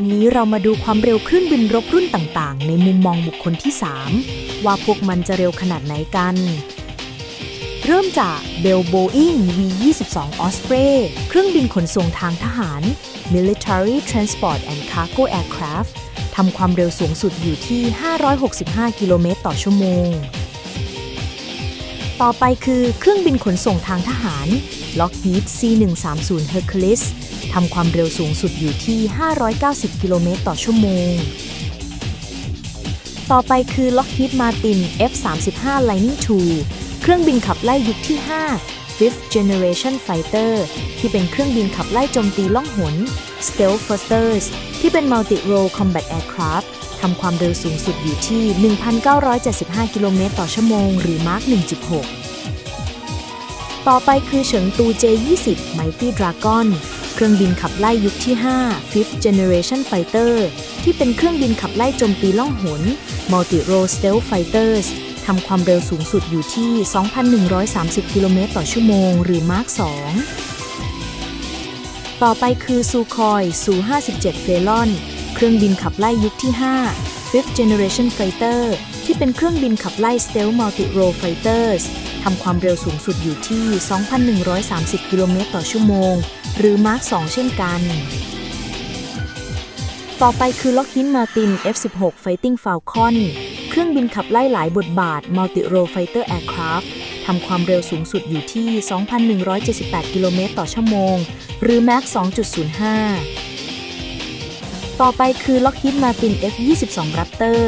วันนี้เรามาดูความเร็วเครื่องบินรบรุ่นต่างๆ ในมุมมองบุคคลที่ 3 ว่าพวกมันจะเร็วขนาดไหนกัน เริ่มจาก Bell Boeing V22 Osprey เครื่องบินขนส่งทางทหาร Military Transport and Cargo Aircraft ทำความเร็วสูงสุดอยู่ที่ 565 กิโลเมตรต่อชั่วโมง ต่อไปคือเครื่องบินขนส่งทางทหาร Lockheed C130 Hercules ทำความเร็วสูงสุดอยู่ที่ 590 กิโลเมตรต่อชั่วโมง ต่อไปคือ Lockheed Martin F35 Lightning II เครื่องบินขับไล่ยุคที่ 5 Fifth Generation Fighter ที่เป็นเครื่องบินขับไล่โจมตีล่องหน Stealth Fighters ที่เป็น Multi-Role Combat Aircraft ทำความเร็วสูงสุดอยู่ที่ 1,975 กิโลเมตรต่อชั่วโมง หรือ Mach 1.6 ต่อไปคือเฉิงตู J20 Mighty Dragon เครื่องบินขับไล่ยุคที่ 5 Fifth Generation Fighter ที่เป็นเครื่องบินขับไล่โจมตีล่องหน Multi-Role Stealth Fighters ทำความเร็วสูงสุดอยู่ที่ 2,130 กิโลเมตรต่อชั่วโมง หรือ Mach 2ต่อไปคือซูคอยซู57เฟลอน เครื่องบินขับไล่ยุคที่ 5 Fifth Generation Fighter ที่เป็นเครื่องบินขับไล่ Stealth Multi-Role Fighters ทำความเร็วสูงสุดอยู่ที่ 2,130 กิโลเมตรต่อชั่วโมง หรือ Mach 2เช่นกัน ต่อไปคือ Lockheed Martin F16 Fighting Falcon เครื่องบินขับไล่หลายบทบาท Multi-Role Fighter Aircraft ทำความเร็วสูงสุดอยู่ที่ 2,178 กิโลเมตรต่อชั่วโมง หรือ Mach 2.05 ต่อไปคือ Lockheed Martin F22 Raptor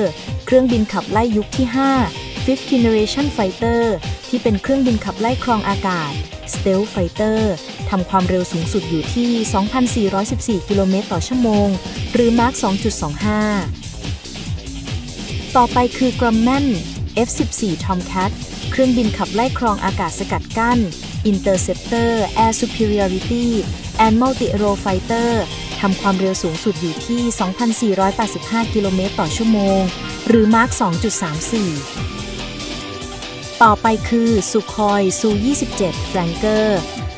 เครื่องบินขับไล่ยุคที่ 5 Fifth Generation Fighter ที่เป็นเครื่องบินขับไล่ครองอากาศ Stealth Fighter ทำความเร็วสูงสุดอยู่ที่ 2,414 กิโลเมตรต่อชั่วโมง หรือ Mach 2.25 ต่อไปคือ Grumman F14 Tomcat เครื่องบินขับไล่ครองอากาศสกัดกั้น Interceptor Air Superiority and Multi-Role Fighter ทำความเร็วสูงสุดอยู่ที่ 2,485 กิโลเมตรต่อชั่วโมง หรือ Mach 2.34 ต่อไปคือสุคอยซู27 Flanker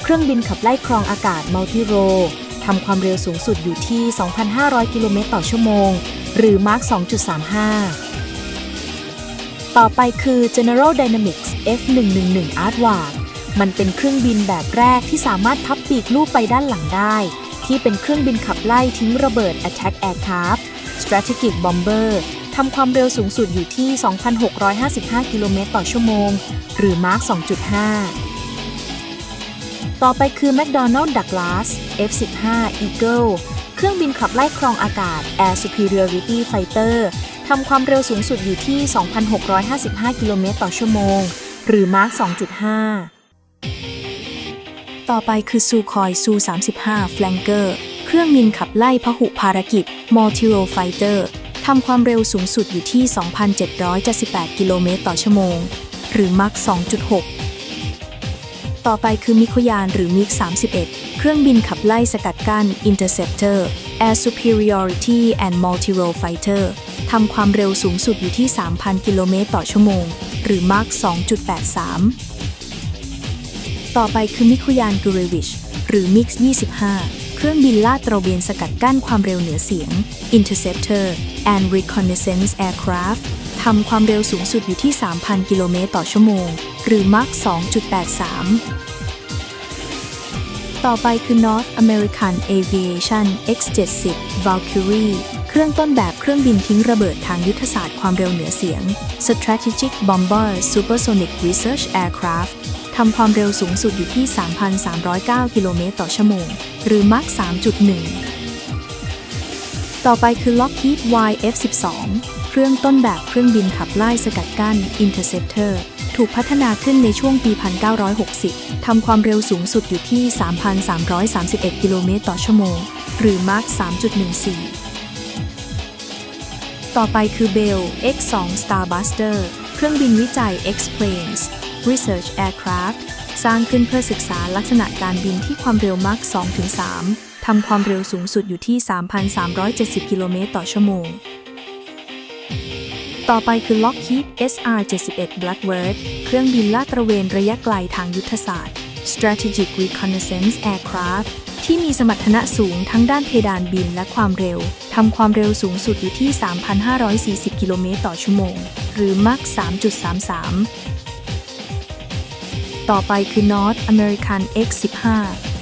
เครื่องบินขับไล่ครองอากาศ Multi-Role ทำความเร็วสูงสุดอยู่ที่ 2,500 กิโลเมตรต่อชั่วโมง หรือ Mach 2.35 ต่อไปคือ General Dynamics F111 Aardvark มันเป็นเครื่องบินแบบแรกที่สามารถพับปีกลูกไปด้านหลังได้ ที่เป็นเครื่องบินขับไล่ทิ้งระเบิด Attack Aircraft Strategic Bomber ทำความเร็วสูงสุดอยู่ที่ 2,655 กิโลเมตรต่อชั่วโมง หรือ Mach 2.5 ต่อไปคือ McDonnell Douglas F15 Eagle เครื่องบินขับไล่ครองอากาศ Air Superiority Fighter ทำความเร็วสูงสุดอยู่ที่ 2,655 กิโลเมตรต่อชั่วโมง หรือ Mach 2.5 ต่อไปคือซูคอยซู35 Flanker เครื่องบินขับไล่พหุภารกิจ Multi-Role Fighter ทำความเร็วสูงสุดอยู่ที่ 2,778 กิโลเมตรต่อชั่วโมง หรือ Mach 2.6 ต่อไปคือมิโคยานหรือมิก31 เครื่องบินขับไล่สกัดกั้น Interceptor Air Superiority and Multi-Role Fighter ทำความเร็วสูงสุดอยู่ที่ 3,000 กิโลเมตรต่อชั่วโมง หรือ Mach 2.83 ต่อไปคือมิโคยานกูเรวิช หรือ MiX 25 เครื่องบินลาดตระเวนสกัดกั้นความเร็วเหนือเสียง Interceptor and Reconnaissance Aircraft ทำความเร็วสูงสุดอยู่ที่ 3,000 กิโลเมตรต่อชั่วโมง หรือ Mach 2.83 ต่อไปคือ North American Aviation X-70 Valkyrie เครื่องต้นแบบเครื่องบินทิ้งระเบิดทางยุทธศาสตร์ความเร็วเหนือเสียง Strategic Bomber Supersonic Research Aircraft ทำความเร็วสูงสุดอยู่ที่ 3,309 กิโลเมตรต่อชั่วโมง หรือ Mach 3.1 ต่อไปคือ Lockheed YF-12 เครื่องต้นแบบเครื่องบินขับไล่สกัดกั้น Interceptor ถูกพัฒนาขึ้นในช่วงปี 1960 ทำความเร็วสูงสุดอยู่ที่ 3,331 กิโลเมตรต่อชั่วโมง หรือ Mach 3.14 ต่อไปคือ Bell X2 Starbuster เครื่องบินวิจัย X-Planes Research Aircraft สร้างขึ้นเพื่อศึกษาลักษณะการบินที่ความเร็วมัก2-3 ทำความเร็วสูงสุดอยู่ที่ 3,370 กิโลเมตรต่อชั่วโมง ต่อไปคือ Lockheed SR-71 Blackbird เครื่องบินลาดตระเวนระยะไกลทางยุทธศาสตร์ Strategic Reconnaissance Aircraft ที่มีสมรรถนะสูงทั้งด้านเพดานบินและความเร็ว ทำความเร็วสูงสุดอยู่ที่ 3,540 กิโลเมตรต่อชั่วโมง หรือมัก 3.33 ต่อไปคือ North American X-15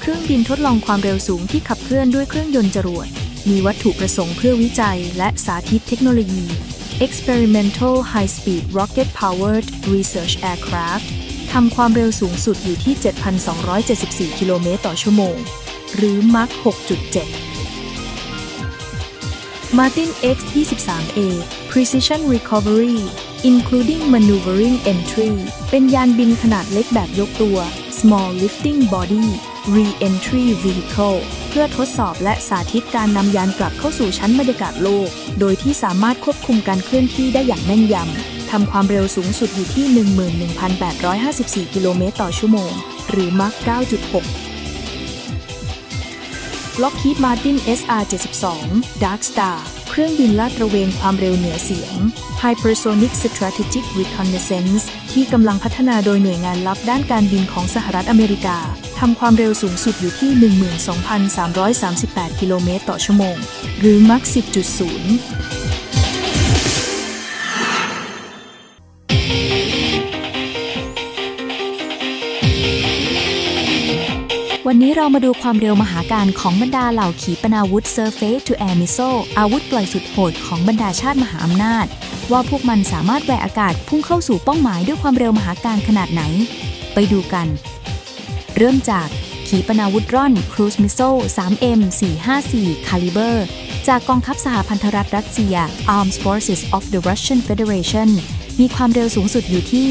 เครื่องบินทดลองความเร็วสูงที่ขับเคลื่อนด้วยเครื่องยนต์จรวด มีวัตถุประสงค์เพื่อวิจัยและสาธิตเทคโนโลยี Experimental High Speed Rocket Powered Research Aircraft ทำความเร็วสูงสุดอยู่ที่ 7,274 กิโลเมตรต่อชั่วโมง หรือมัก6.7 Martin X-23A Precision Recovery including maneuvering entry เป็นยานบินขนาดเล็กแบบยกตัว small lifting body re-entry vehicle เพื่อทดสอบและสาธิตการนำยานกลับเข้าสู่ชั้นบรรยากาศโลก โดยที่สามารถควบคุมการเคลื่อนที่ได้อย่างแม่นยำ ทำความเร็วสูงสุดอยู่ที่ 11,854 กิโลเมตรต่อชั่วโมง หรือมัก 9.6 Lockheed Martin SR-72 Dark Star เครื่องบินลาดตระเวนความเร็วเหนือเสียง Hypersonic Strategic Reconnaissance ที่กำลังพัฒนาโดยหน่วยงานลับด้านการบินของสหรัฐอเมริกาทำความเร็วสูงสุดอยู่ที่ 12,338 กิโลเมตรต่อชั่วโมง หรือมัก10.0 วันนี้เรามาดูความเร็วมหาการของบรรดาเหล่าขีปนาวุธ Surface to Air Missile อาวุธปล่อยสุดโหดของบรรดาชาติมหาอำนาจ ว่าพวกมันสามารถแหวกอากาศพุ่งเข้าสู่เป้าหมายด้วยความเร็วมหาการขนาดไหน ไปดูกัน เริ่มจากขีปนาวุธร่อน Cruise Missile 3M 454 Caliber จากกองทัพสหพันธรัฐรัสเซีย Armed Forces of the Russian Federation มีความเร็วสูงสุดอยู่ที่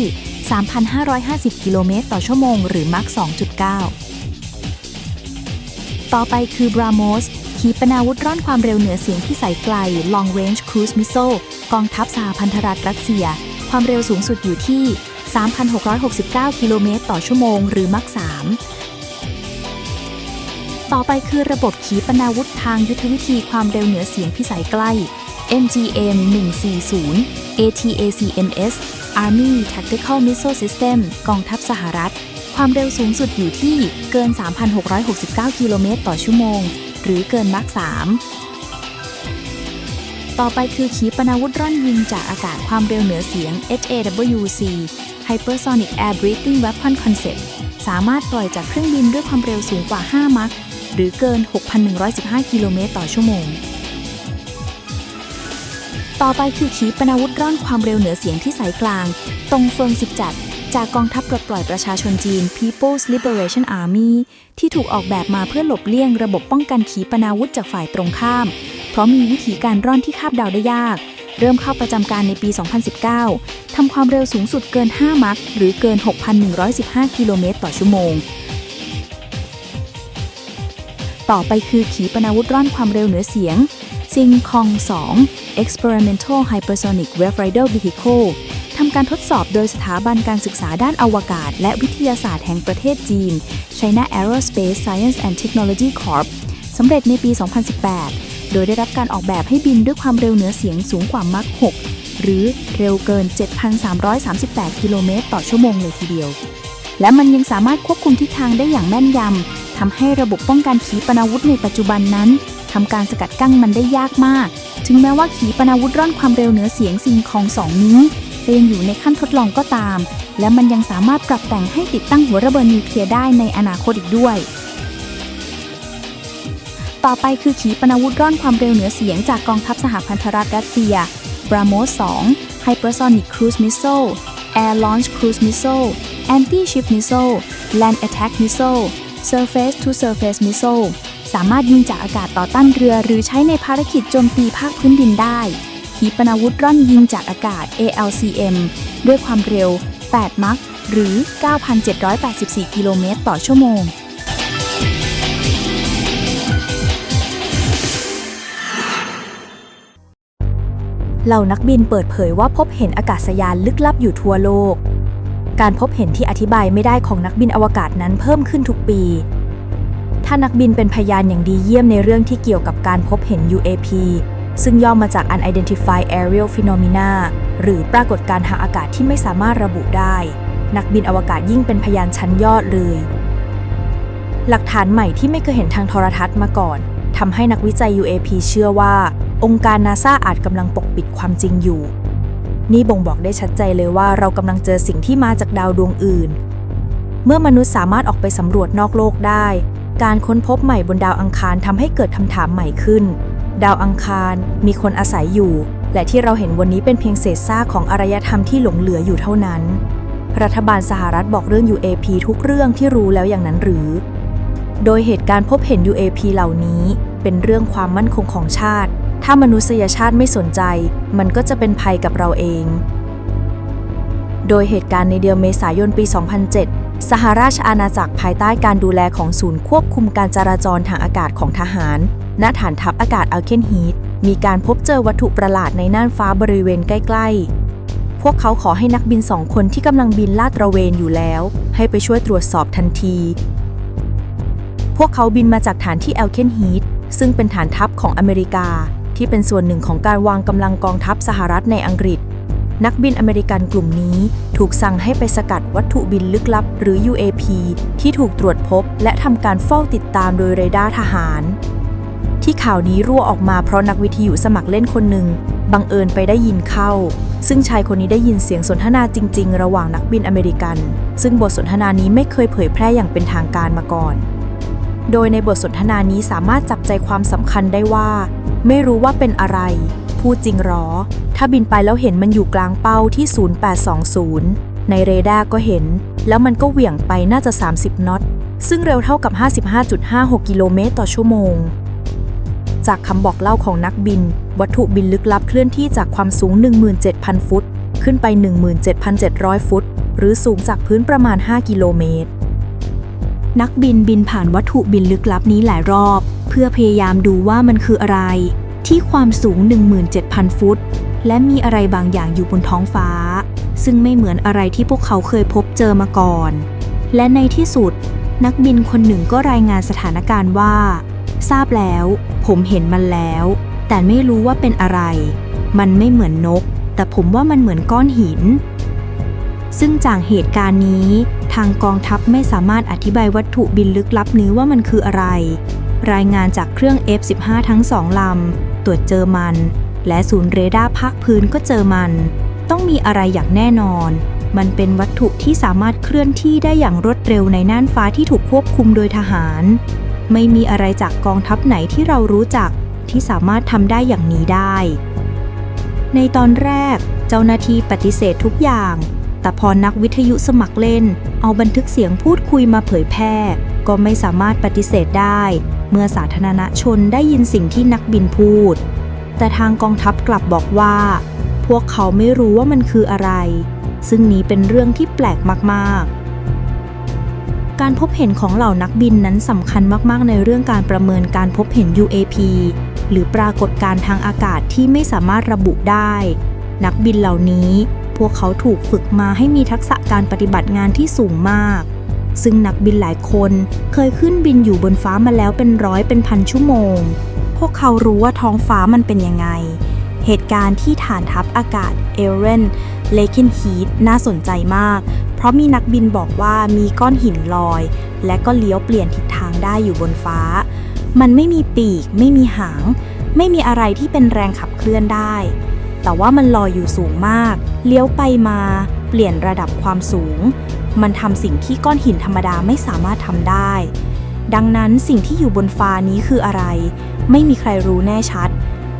3,550 กิโลเมตรต่อชั่วโมง หรือมัก2.9 ต่อไปคือ BrahMos ขีปนาวุธร่อนความเร็วเหนือเสียงที่ใสไกล Long Range Cruise Missile กองทัพสหพันธรัฐรัสเซีย ความเร็วสูงสุดอยู่ที่ 3,669 กิโลเมตรต่อชั่วโมง หรือมัก3ต่อไปคือระบบขีปนาวุธทางยุทธวิธีความเร็วเหนือเสียงพิสัยใกล้ MGM 140 ATACMS Army Tactical Missile System กองทัพสหรัฐ ความเร็วสูงสุดอยู่ที่เกิน 3,669 กิโลเมตรต่อชั่วโมง หรือเกินมัก3ต่อไปคือขีปนาวุธร่อนยิงจากอากาศความเร็วเหนือเสียง HAWC Hypersonic Air Breathing Weapon Concept สามารถปล่อยจากเครื่องบินด้วยความเร็วสูงกว่า 5 มัคหรือเกิน 6,115 กิโลเมตรต่อชั่วโมง ต่อไปคือขีปนาวุธร่อนความเร็วเหนือเสียงที่สายกลาง ตรงเฟิงสิบ จากกองทัพปลดปล่อยประชาชนจีน People's Liberation Army ที่ถูกออกแบบมาเพื่อหลบเลี่ยงระบบป้องกันขีปนาวุธจากฝ่ายตรงข้าม เพราะมีวิธีการร่อนที่คาดเดาได้ยาก เริ่มเข้าประจำการในปี 2019 ทำความเร็วสูงสุดเกิน 5 มัคหรือเกิน 6,115 กิโลเมตรต่อชั่วโมง ต่อไปคือขีปนาวุธร่อนความเร็วเหนือเสียงซิงคอง2 Experimental Hypersonic Wave Rider Vehicle ทำการทดสอบโดยสถาบันการศึกษาด้านอวกาศ และวิทยาศาสตร์แห่งประเทศจีน China Aerospace Science and Technology Corp สำเร็จในปี 2018 โดยได้รับการออกแบบให้บินด้วยความเร็วเหนือเสียงสูงกว่ามัค6หรือเร็วเกิน 7,338 กิโลเมตรต่อชั่วโมงเลยทีเดียว และมันยังสามารถควบคุมทิศทางได้อย่างแม่นยำทำให้ระบบป้องกันขีปนาวุธในปัจจุบันนั้นทำการสกัดกั้นมันได้ยากมาก ถึงแม้ว่าขีปนาวุธร่อนความเร็วเหนือเสียงซิงคองสองนี้ จะยังอยู่ในขั้นทดลองก็ตาม และมันยังสามารถปรับแต่งให้ติดตั้งหัวระเบิดนิวเคลียร์ได้ในอนาคตอีกด้วย ต่อไปคือขีปนาวุธร่อนความเร็วเหนือเสียงจากกองทัพสหพันธรัฐรัสเซีย BrahMos 2 Hypersonic Cruise Missile Air Launch Cruise Missile Anti-Ship Missile Land Attack Missile Surface to Surface Missile สามารถยิงจากอากาศต่อต้านเรือหรือใช้ในภารกิจโจมตีภาคพื้นดินได้ ขีปนาวุธร่อนยิงจากอากาศ ALCM ด้วยความเร็ว 8 มัค หรือ 9,784 กิโลเมตรต่อชั่วโมง เหล่านักบินเปิดเผยว่าพบเห็นอากาศยานลึกลับอยู่ทั่วโลก การพบเห็นที่อธิบายไม่ได้ของนักบินอวกาศนั้นเพิ่มขึ้นทุกปีถ้านักบินเป็นพยานอย่างดีเยี่ยมในเรื่องที่เกี่ยวกับการพบเห็น UAP ซึ่งย่อมาจาก Unidentified Aerial Phenomena หรือปรากฏการณ์ทางอากาศที่ไม่สามารถระบุได้ นักบินอวกาศยิ่งเป็นพยานชั้นยอดเลย หลักฐานใหม่ที่ไม่เคยเห็นทางโทรทัศน์มาก่อนทำให้นักวิจัย UAP เชื่อว่า องค์การนาซาอาจกำลังปกปิดความจริงอยู่ นี่บ่งบอกได้ชัดเจนเลยว่าเรากำลังเจอสิ่งที่มาจากดาวดวงอื่น เมื่อมนุษย์สามารถออกไปสำรวจนอกโลกได้ การค้นพบใหม่บนดาวอังคารทำให้เกิดคำถามใหม่ขึ้น ดาวอังคารมีคนอาศัยอยู่ และที่เราเห็นวันนี้เป็นเพียงเศษซากของอารยธรรมที่หลงเหลืออยู่เท่านั้น รัฐบาลสหรัฐบอกเรื่อง UAP ทุกเรื่องที่รู้แล้วอย่างนั้นหรือ โดยเหตุการณ์พบเห็น UAP เหล่านี้ เป็นเรื่องความมั่นคงของชาติ ถ้ามนุษยชาติไม่สนใจ มันก็จะเป็นภัยกับเราเอง โดยเหตุการณ์ในเดือนเมษายนปี 2007 สหราชอาณาจักรภายใต้การดูแลของศูนย์ควบคุมการจราจรทางอากาศของทหาร ณ ฐานทัพอากาศอัลเคนฮีทมีการพบเจอวัตถุประหลาดในน่านฟ้าบริเวณใกล้ ๆ พวกเขาขอให้นักบินสองคนที่กำลังบินลาดตระเวนอยู่แล้ว ให้ไปช่วยตรวจสอบทันที พวกเขาบินมาจากฐานที่แอลเคนฮีทซึ่งเป็นฐานทัพของอเมริกา ที่เป็นส่วนหนึ่งของการวางกำลังกองทัพสหรัฐในอังกฤษ นักบินอเมริกันกลุ่มนี้ถูกสั่งให้ไปสกัดวัตถุบินลึกลับ หรือ UAP ที่ถูกตรวจพบ และทำการเฝ้าติดตามโดยเรดาร์ทหาร ที่ข่าวนี้รั่วออกมาเพราะนักวิทยุสมัครเล่นคนหนึ่งบังเอิญไปได้ยินเข้า ซึ่งชายคนนี้ได้ยินเสียงสนทนาจริง ๆ ระหว่างนักบินอเมริกัน ซึ่งบทสนทนานี้ไม่เคยเผยแพร่อย่างเป็นทางการมาก่อน โดยในบทสนทนานี้สามารถจับใจความสำคัญได้ว่า ไม่รู้ว่าเป็นอะไร พูดจริงหรอ ถ้าบินไปแล้วเห็นมันอยู่กลางเป้าที่ 0820 ในเรดาร์ก็เห็น แล้วมันก็เหวี่ยงไปน่าจะ 30 น็อต ซึ่งเร็วเท่ากับ 55.56 กิโลเมตรต่อชั่วโมง จากคำบอกเล่าของนักบิน วัตถุบินลึกลับเคลื่อนที่จากความสูง 17,000 ฟุต ขึ้นไป 17,700 ฟุต หรือสูงจากพื้นประมาณ 5 กิโลเมตรนักบินบินผ่านวัตถุบินลึกลับนี้หลายรอบ เพื่อพยายามดูว่ามันคืออะไร ที่ความสูง 17,000 ฟุต และมีอะไรบางอย่างอยู่บนท้องฟ้า ซึ่งไม่เหมือนอะไรที่พวกเขาเคยพบเจอมาก่อน และในที่สุด นักบินคนหนึ่งก็รายงานสถานการณ์ว่า ทราบแล้ว ผมเห็นมันแล้ว แต่ไม่รู้ว่าเป็นอะไร มันไม่เหมือนนก แต่ผมว่ามันเหมือนก้อนหิน ซึ่งจากเหตุการณ์นี้ ทางกองทัพไม่สามารถอธิบายวัตถุบินลึกลับนี้ว่ามันคืออะไรรายงานจากเครื่อง F-15 ทั้งสองลำ รวจเจอมัน และศูนย์เรดาร์ภาคพื้นก็เจอมัน ต้องมีอะไรอย่างแน่นอน มันเป็นวัตถุที่สามารถเคลื่อนที่ได้อย่างรวดเร็วในน่านฟ้าที่ถูกควบคุมโดยทหาร ไม่มีอะไรจากกองทัพไหนที่เรารู้จักที่สามารถทำได้อย่างนี้ได้ ในตอนแรก เจ้าหน้าที่ปฏิเสธทุกอย่าง แต่พอนักวิทยุสมัครเล่น เอาบันทึกเสียงพูดคุยมาเผยแพร่ ก็ไม่สามารถปฏิเสธได้ เมื่อสาธารณชนได้ยินสิ่งที่นักบินพูด แต่ทางกองทัพกลับบอกว่า พวกเขาไม่รู้ว่ามันคืออะไร ซึ่งนี้เป็นเรื่องที่แปลกมากๆการพบเห็นของเหล่านักบินนั้นสำคัญมากๆ ในเรื่องการประเมินการพบเห็น UAP หรือปรากฏการทางอากาศที่ไม่สามารถระบุได้ นักบินเหล่านี้ พวกเขาถูกฝึกมาให้มีทักษะการปฏิบัติงานที่สูงมาก ซึ่งนักบินหลายคนเคยขึ้นบินอยู่บนฟ้ามาแล้วเป็นร้อยเป็นพันชั่วโมง พวกเขารู้ว่าท้องฟ้ามันเป็นยังไง เหตุการณ์ที่ฐานทัพอากาศเอเรนเลคินฮีทน่าสนใจมาก เพราะมีนักบินบอกว่ามีก้อนหินลอย และก็เลี้ยวเปลี่ยนทิศทางได้อยู่บนฟ้า มันไม่มีปีก ไม่มีหาง ไม่มีอะไรที่เป็นแรงขับเคลื่อนได้ แต่ว่ามันลอยอยู่สูงมาก เลี้ยวไปมาเปลี่ยนระดับความสูง มันทำสิ่งที่ก้อนหินธรรมดาไม่สามารถทำได้ ดังนั้นสิ่งที่อยู่บนฟ้านี้คืออะไร ไม่มีใครรู้แน่ชัด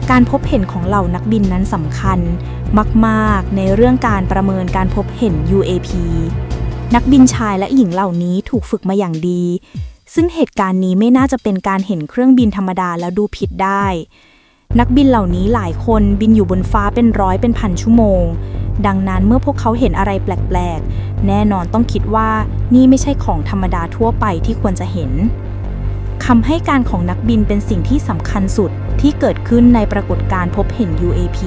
การพบเห็นของเหล่านักบินนั้นสำคัญ มากๆ ในเรื่องการประเมินการพบเห็น UAP นักบินชายและหญิงเหล่านี้ถูกฝึกมาอย่างดี ซึ่งเหตุการณ์นี้ไม่น่าจะเป็นการเห็นเครื่องบินธรรมดาแล้วดูผิดได้ นักบินเหล่านี้หลายคนบินอยู่บนฟ้าเป็นร้อยเป็นพันชั่วโมง ดังนั้นเมื่อพวกเขาเห็นอะไรแปลกๆ แน่นอนต้องคิดว่านี่ไม่ใช่ของธรรมดาทั่วไปที่ควรจะเห็นคำให้การของนักบินเป็นสิ่งที่สำคัญสุดที่เกิดขึ้นในปรากฏการณ์พบเห็น UAP